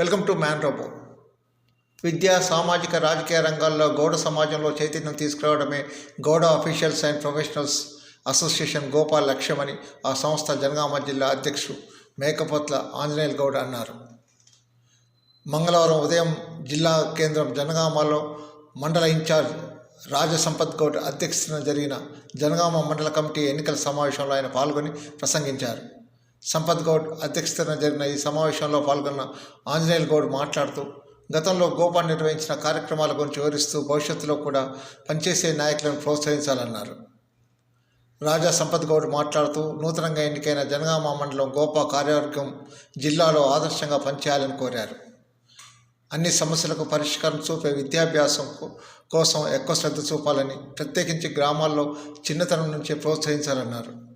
Welcome to man robo. విద్యా సామాజిక రాజకీయ రంగాల్లో గౌడ సమాజంలో చైతన్యం తీసుకురావడమే Gouda officials and professionals association Gopal లక్ష్యమని ఆ సంస్థ జనగామ జిల్లా అధ్యక్షుడు మేకపోత్ల ఆంజనేయులు గౌడ్ అన్నారు. మంగళవారం ఉదయం జిల్లా కేంద్రం జనగామలో మండల ఇన్ఛార్జ్ రాజసంపత్ గౌడ్ అధ్యక్షతన జరిగిన జనగామ మండల కమిటీ ఎన్నికల సమావేశంలో ఆయన పాల్గొని ప్రసంగించారు. సంపత్ గౌడ్ అధ్యక్షతన జరిగిన ఈ సమావేశంలో పాల్గొన్న ఆంజనేయులు గౌడ్ మాట్లాడుతూ గతంలో గోపాల్ నిర్వహించిన కార్యక్రమాల గురించి వివరిస్తూ భవిష్యత్తులో కూడా పనిచేసే నాయకులను ప్రోత్సహించాలన్నారు. రాజా సంపత్ గౌడ్ మాట్లాడుతూ నూతనంగా ఎన్నికైన జనగామ మండలం గోపా కార్యవర్గం జిల్లాలో ఆదర్శంగా పనిచేయాలని కోరారు. అన్ని సమస్యలకు పరిష్కారం చూపే విద్యాభ్యాసం కోసం ఎక్కువ శ్రద్ధ చూపాలని ప్రత్యేకించి గ్రామాల్లో చిన్నతనం నుంచే ప్రోత్సహించాలన్నారు.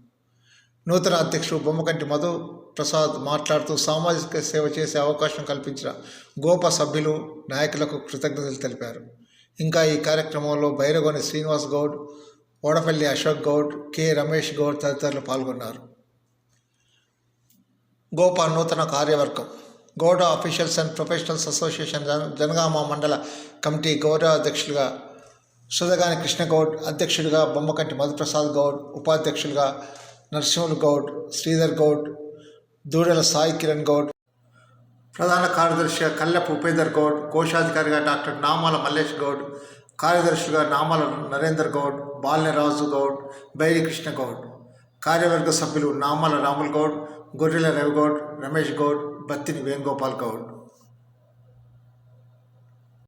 నూతన అధ్యక్షుడు బొమ్మకంటి మధు ప్రసాద్ మాట్లాడుతూ సామాజిక సేవ చేసే అవకాశం కల్పించిన గోప సభ్యులు నాయకులకు కృతజ్ఞతలు తెలిపారు. ఇంకా ఈ కార్యక్రమంలో బైరగోని శ్రీనివాస్ గౌడ్ ఓడపల్లి అశోక్ గౌడ్ కె రమేష్ గౌడ్ తదితరులు పాల్గొన్నారు. గోపా నూతన కార్యవర్గం. Gouda officials and professionals association జన- జనగామ మండల కమిటీ గౌరవ అధ్యక్షులుగా సుధగాని కృష్ణగౌడ్ అధ్యక్షుడిగా బొమ్మకంటి మధుప్రసాద్ గౌడ్ ఉపాధ్యక్షులుగా నరసింహులు గౌడ్ శ్రీధర్ గౌడ్ దూడల సాయి కిరణ్ గౌడ్ ప్రధాన కార్యదర్శిగా కల్లెపు ఉపేందర్ గౌడ్ కోశాధికారిగా డాక్టర్ నామాల మల్లేష్ గౌడ్ కార్యదర్శులుగా నామాల నరేందర్ గౌడ్ బాల్యరాజు గౌడ్ బైరి కృష్ణ గౌడ్. కార్యవర్గ సభ్యులు నామాల రాముల్ గౌడ్ గొర్రెల రవిగౌడ్ రమేష్ గౌడ్ బత్తిని వేణుగోపాల్ గౌడ్.